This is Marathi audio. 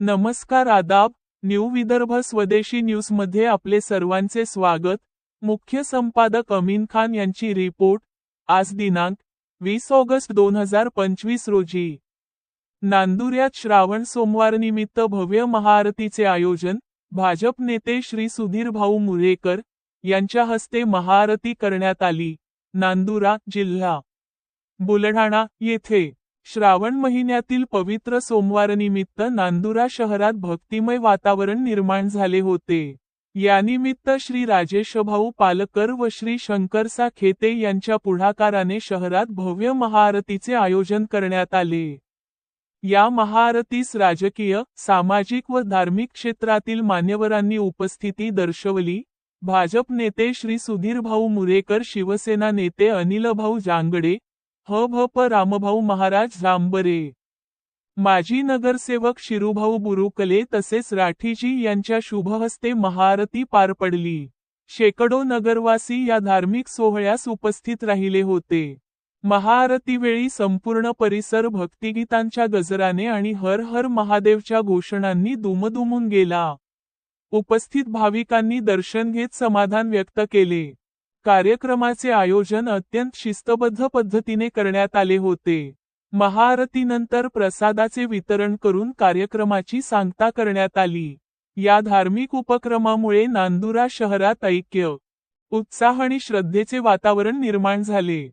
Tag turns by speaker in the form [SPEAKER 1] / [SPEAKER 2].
[SPEAKER 1] नमस्कार आदाब न्यू विदर्भ स्वदेशी न्यूजमध्ये आपले सर्वांचे स्वागत. मुख्य संपादक अमीन खान यांची रिपोर्ट आज दिनांक वीस ऑगस्ट दोन हजार पंचवीस रोजी. नांदुर्यात श्रावण सोमवारनिमित्त भव्य महाआरतीचे आयोजन भाजप नेते श्री सुधीर भाऊ मुरेकर यांच्या हस्ते महाआरती करण्यात आली. नांदुरा जिल्हा. बुलढाणा येथे. श्रावण महिन्यातील पवित्र सोमवारनिमित्त नांदुरा शहरात भक्तिमय वातावरण निर्माण झाले होते. यानिमित्त श्री राजेशभाऊ पालकर व श्री शंकरसा खेते यांच्या पुढाकाराने शहरात भव्य महाआरतीचे आयोजन करण्यात आले. या महाआरतीस राजकीय सामाजिक व धार्मिक क्षेत्रातील मान्यवरांनी उपस्थिती दर्शवली. भाजप नेते श्री सुधीरभाऊ मुरेकर शिवसेना नेते अनिलभाऊ जांगडे ह भ प रामभाऊ महाराज जांबरे माजी नगरसेवक शिरूभाऊ बुरुकले तसेच राठीजी यांच्या शुभहस्ते महाआरती पार पडली. शेकडो नगरवासी या धार्मिक सोहळ्यास उपस्थित राहिले होते. महाआरतीवेळी संपूर्ण परिसर भक्तिगीतांच्या गजराने आणि हर हर महादेवच्या घोषणांनी दुमदुमून गेला. उपस्थित भाविकांनी दर्शन घेत समाधान व्यक्त केले. कार्यक्रमाचे आयोजन अत्यंत शिस्तबद्ध पद्धतीने करण्यात आले होते. महाआरतीनंतर प्रसादाचे वितरण करून कार्यक्रमाची सांगता करण्यात आली. या धार्मिक उपक्रमामुळे नांदुरा शहरात ऐक्य उत्साह आणि श्रद्धेचे वातावरण निर्माण झाले.